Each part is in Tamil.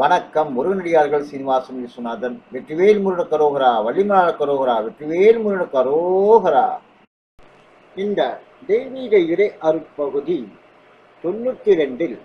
வணக்கம். முருகனடியார்கள் சீனிவாசன் விஸ்வநாதன் வெற்றிவேல் முருகன கரோகரா வள்ளிமலர் கரோகரா வெற்றிவேல் முருகன கரோகரா. இந்த தெய்வீக இறை அருட்பகுதி தொண்ணூத்தி ரெண்டில்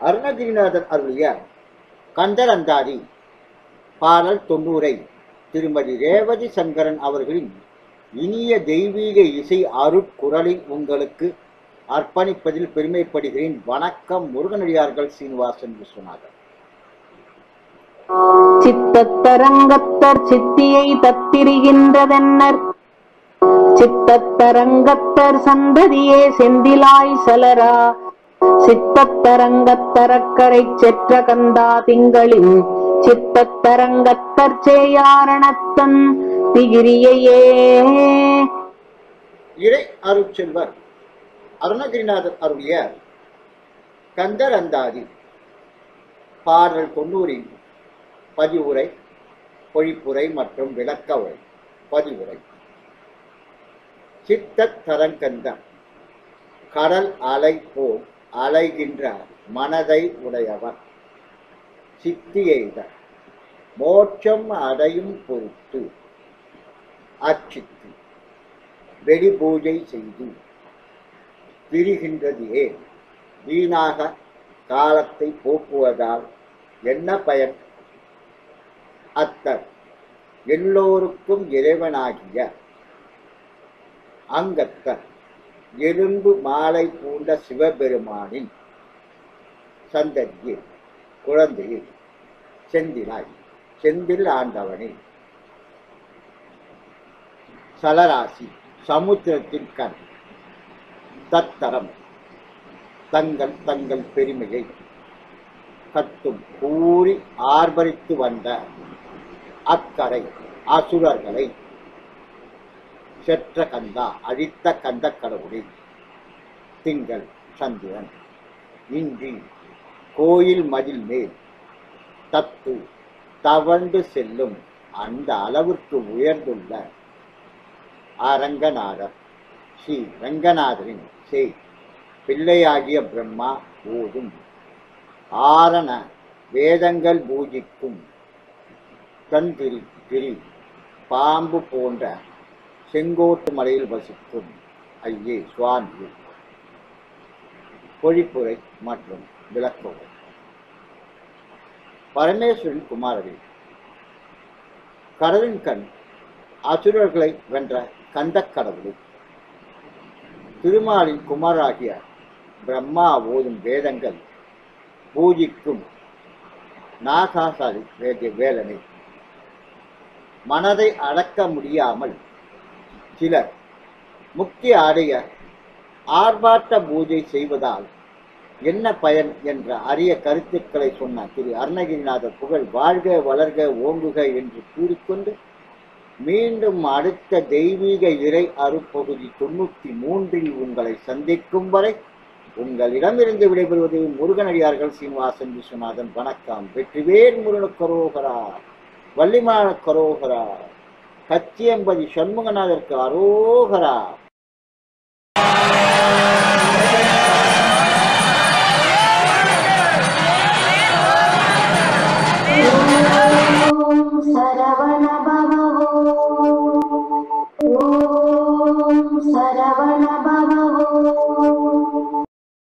அருணகிரிநாதன் அருளிய கந்தரந்தாரி பாடல் தொண்ணூறை திருமதி ரேவதி சங்கரன் அவர்களின் இனிய தெய்வீக இசை அருட்குரலில் உங்களுக்கு அர்ப்பணிப்பதில் பெருமைப்படுகிறேன். வணக்கம். முருகனடியார்கள் சீனிவாசன் விஸ்வநாதன். சித்தத்தரங்கத்தர் சித்தியை தத்திரிகின்றதென்னர். சித்தத்தரங்கத்தர் சந்ததியே செந்திலாய் சலரா. சித்தத்தரங்கத்தரக்கரை செற்ற கந்தா திங்களின். சித்தத்தரங்கத்தர் சேயாரணத்தன் திகிரியையே. இறை அருட்செல்வர் அருணகிரிநாதர் அருளிய கந்தர் அந்தாதி பாடல் தொண்ணூறின் பதிவுரை பொழிப்புரை மற்றும் விளக்க உரை பதிவுரை. சித்த தரங்கந்தம். கடல் அலை போல் அலைகின்ற மனதை உடையவர். சித்தியெய்த மோட்சம் அடையும் பொருட்டு. அச்சித்து. வெடி பூஜை செய்து. பிரிகின்றது ஏன்? வீணாக காலத்தை போக்குவதால் என்ன பயன்? அத்தர். எல்லோருக்கும் இறைவனாகிய அங்கத்தர். எலும்பு மாலை பூண்ட சிவபெருமானின் சந்ததியில் குழந்தையில் செந்திலாய் செந்தில் ஆண்டவனே. சலராசி சமுத்திரத்தின் கண். தத்தரம். தங்கள் தங்கள் பெருமையை கட்டும் கூறி ஆர்ப்பரித்து வந்த அக்கரை அசுரர்களை செற்ற கந்தா அழித்த கந்த கடவுளை. திங்கள் சந்திரன் இன்றி கோயில் மதில் மேல் தத்து தவண்டு செல்லும் அந்த அளவிற்கு உயர்ந்துள்ள அரங்கநாதர் ஸ்ரீ ரங்கநாதரின் செய். பிள்ளையாகிய பிரம்மா ஓதும் ஆரண வேதங்கள் பூஜிக்கும் தந்திரி பிரி பாம்பு போன்ற செங்கோட்டு மலையில் வசிக்கும் ஐயே சுவாமி. பொழிப்புரை மற்றும் விளக்குரை. பரமேஸ்வரன் குமாரவி கடலின் கண் அசுரர்களை வென்ற கந்தக் கடவுளே. திருமாலின் குமாராகிய பிரம்மா ஓதும் வேதங்கள் பூஜிக்கும் நாகாசாரி வேதிய வேலனை. மனதை அடக்க முடியாமல் சிலர் முக்தி அடைய ஆர்ப்பாட்ட பூஜை செய்வதால் என்ன பயன் என்ற அரிய கருத்துக்களை சொன்ன திரு அருணகிரிநாதர் புகழ் வாழ்க வளர்க ஓங்குக என்று கூறிக்கொண்டு மீண்டும் அடுத்த தெய்வீக இறை அருப்பகுதி தொண்ணூற்றி மூன்றில் உங்களை சந்திக்கும் வரை உங்களிடமிருந்து விடைபெறுவது முருகனடியார்கள் சீனிவாசன் விஸ்வநாதன். வணக்கம். வெற்றிவேல் முருகன கரோகரா வள்ளிமான கரோகரா கச்சியம்பதி சண்முகநாதருக்கு அரோகரா. சரவண